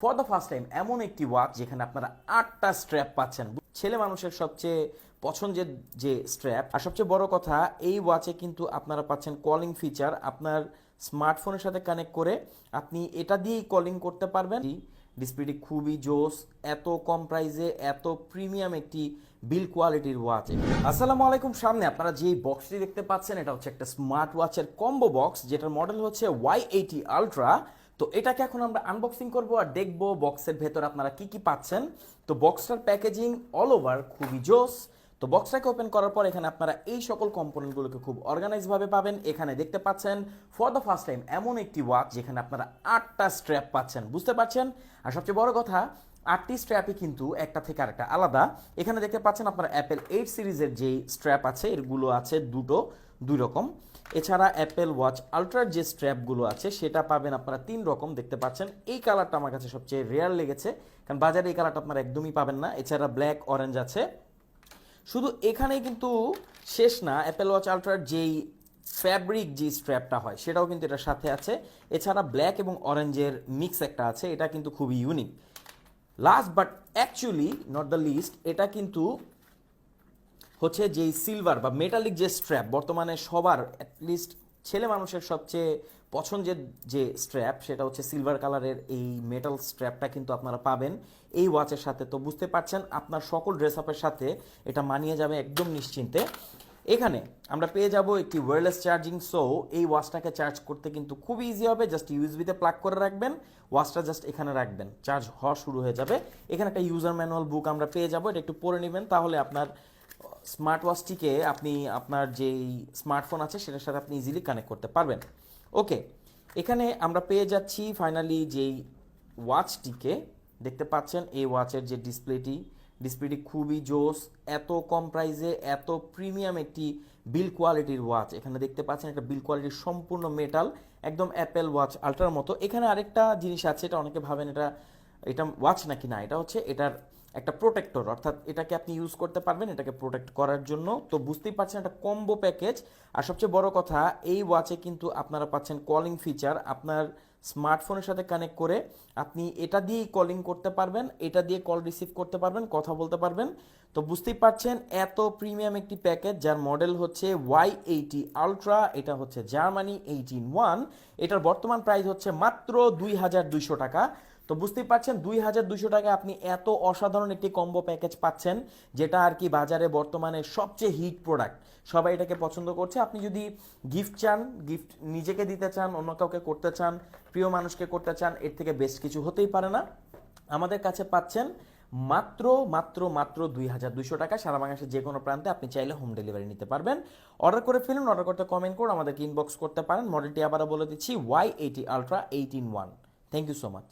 For the first time এমন একটি watch যেখানে আপনারা আটটা স্ট্র্যাপ পাচ্ছেন। ছেলে মানুষের সবচেয়ে পছন্দের যে স্ট্র্যাপ আর সবচেয়ে বড় কথা, এই ওয়াচে কিন্তু আপনারা পাচ্ছেন কলিং ফিচার আপনার স্মার্টফোনের সাথে কানেক্ট করে আপনি এটা দিয়েই কলিং করতে পারবেন। ডিসপ্লেটি খুবই জোস, এত কম প্রাইসে এত প্রিমিয়াম একটি বিল কোয়ালিটির ওয়াচ আসসালামু আলাইকুম, সামনে আপনারা যে বক্সটি দেখতে পাচ্ছেন, এটা হচ্ছে একটা স্মার্ট ওয়াচের কম্বো বক্স যেটার মডেল হচ্ছে ওয়াই এইটি আলট্রা তো এটাকে এখন আমরা আনবক্সিং করব আর দেখব বক্সের ভেতর আপনারা কি কি পাচ্ছেন। তো বক্সটার প্যাকেজিং অল ওভার খুবই জোস। তো বক্সটাকে ওপেন করার পর এখানে আপনারা এই সকল কম্পোনেন্টগুলোকে খুব অর্গানাইজভাবে পাবেন। এখানে দেখতে পাচ্ছেন ফর দ্য ফার্স্ট টাইম এমন একটি ওয়াচ যেখানে আপনারা আটটা স্ট্র্যাপ পাচ্ছেন, বুঝতে পারছেন? আর সবচেয়ে বড় কথা আটটি স্ট্র্যাপই কিন্তু একটা থেকে আরেকটা আলাদা। এখানে দেখতে পাচ্ছেন আপনারা অ্যাপেল এইট সিরিজের যেই স্ট্র্যাপ আছে এগুলো আছে দুটো, দুই রকম। এছাড়া অ্যাপেল ওয়াচ আলট্রার যে স্ট্র্যাপগুলো আছে, সেটা পাবেন আপনারা তিন রকম। দেখতে পাচ্ছেন, এই কালারটা আমার কাছে সবচেয়ে রেয়ার লেগেছে, কারণ বাজারে এই কালারটা আপনারা একদমই পাবেন না। এছাড়া ব্ল্যাক অরেঞ্জ আছে। শুধু এখানে কিন্তু শেষ না অ্যাপেল ওয়াচ আলট্রার যেই ফ্যাব্রিক যে স্ট্র্যাপটা হয়, সেটাও কিন্তু এটার সাথে আছে। এছাড়া ব্ল্যাক এবং অরেঞ্জের মিক্স একটা আছে, এটা কিন্তু খুবই unique last but actually not the least এটা কিন্তু হচ্ছে যেই সিলভার বা মেটালিক যে স্ট্র্যাপ বর্তমানে সবার অ্যাটলিস্ট ছেলে মানুষের সবচেয়ে পছন্দের যে স্ট্র্যাপ সেটা হচ্ছে সিলভার কালারের এই মেটাল স্ট্র্যাপটা কিন্তু আপনারা পাবেন। এই ওয়াচের সাথে তো বুঝতে পারছেন, আপনার সকল ড্রেস আপের সাথে এটা মানিয়ে যাবে একদম নিশ্চিন্তে। এখানে আমরা পেয়ে যাব একটি ওয়্যারলেস চার্জিং সো এই ওয়াচটাকে চার্জ করতে কিন্তু খুব ইজি হবে। জাস্ট ইউএসবিতে প্লাগ করে রাখবেন ওয়াচটা জাস্ট এখানে রাখবেন। চার্জ হওয়া শুরু হয়ে যাবে। এখানে একটা ইউজার ম্যানুয়াল বুক আমরা পেয়ে যাব, এটা একটু পড়ে নেবেন, তাহলে আপনার স্মার্ট ওয়াচটিকে আপনি আপনার যেই স্মার্টফোন আছে, সেটার সাথে আপনি ইজিলি কানেক্ট করতে পারবেন। ওকে এখানে আমরা পেয়ে যাচ্ছি ফাইনালি যেই ওয়াচটিকে দেখতে পাচ্ছেন, এই ওয়াচের যে ডিসপ্লেটি ডিসপ্লেটি খুবই জোস, এত কম প্রাইসে এত প্রিমিয়াম একটি বিল কোয়ালিটির ওয়াচ এখানে দেখতে পাচ্ছেন একটা বিল কোয়ালিটির সম্পূর্ণ মেটাল একদম অ্যাপেল ওয়াচ আল্ট্রার মতো। এখানে আরেকটা জিনিস আছে, এটা অনেকে ভাবেন এটা এটা ওয়াচ নাকি না, এটা হচ্ছে এটার একটা প্রোটেক্টর অর্থাৎ এটাকে আপনি ইউজ করতে পারবেন, এটাকে প্রোটেক্ট করার জন্য। তো বুঝতেই পারছেন একটা কম্বো প্যাকেজ আর সবচেয়ে বড় কথা, এই ওয়াচে কিন্তু আপনারা পাচ্ছেন কলিং ফিচার আপনার স্মার্টফোনের সাথে কানেক্ট করে আপনি এটা দিয়েই কলিং করতে পারবেন, এটা দিয়ে কল রিসিভ করতে পারবেন, কথা বলতে পারবেন। তো বুঝতেই পারছেন, এত প্রিমিয়াম একটি প্যাকেজ যার মডেল হচ্ছে ওয়াই এইটি আলট্রা এটা হচ্ছে জার্মানি এইটিন ওয়ান এটার বর্তমান প্রাইস হচ্ছে মাত্র দুই হাজার দুইশো টাকা। তো বুঝতেই পারছেন, দুই হাজার দুশো টাকা আপনি এত অসাধারণ একটি কম্বো প্যাকেজ পাচ্ছেন, যেটা আর কি বাজারে বর্তমানে সবচেয়ে হিট প্রোডাক্ট সবাই এটাকে পছন্দ করছে। আপনি যদি গিফট চান গিফট নিজেকে দিতে চান, অন্য কাউকে করতে চান, প্রিয় মানুষকে করতে চান, এর থেকে বেশ কিছু হতেই পারে না। আমাদের কাছে পাচ্ছেন মাত্র মাত্র মাত্র দুই হাজার দুইশো টাকা। সারা বাংলাদেশের যে কোনো প্রান্তে আপনি চাইলে হোম ডেলিভারি নিতে পারবেন। অর্ডার করে ফেলুন অর্ডার করতে কমেন্ট করুন, আমাদেরকে ইনবক্স করতে পারেন। মডেলটি আবারও বলে দিচ্ছি Y eighty ultra eighteen one thank you so much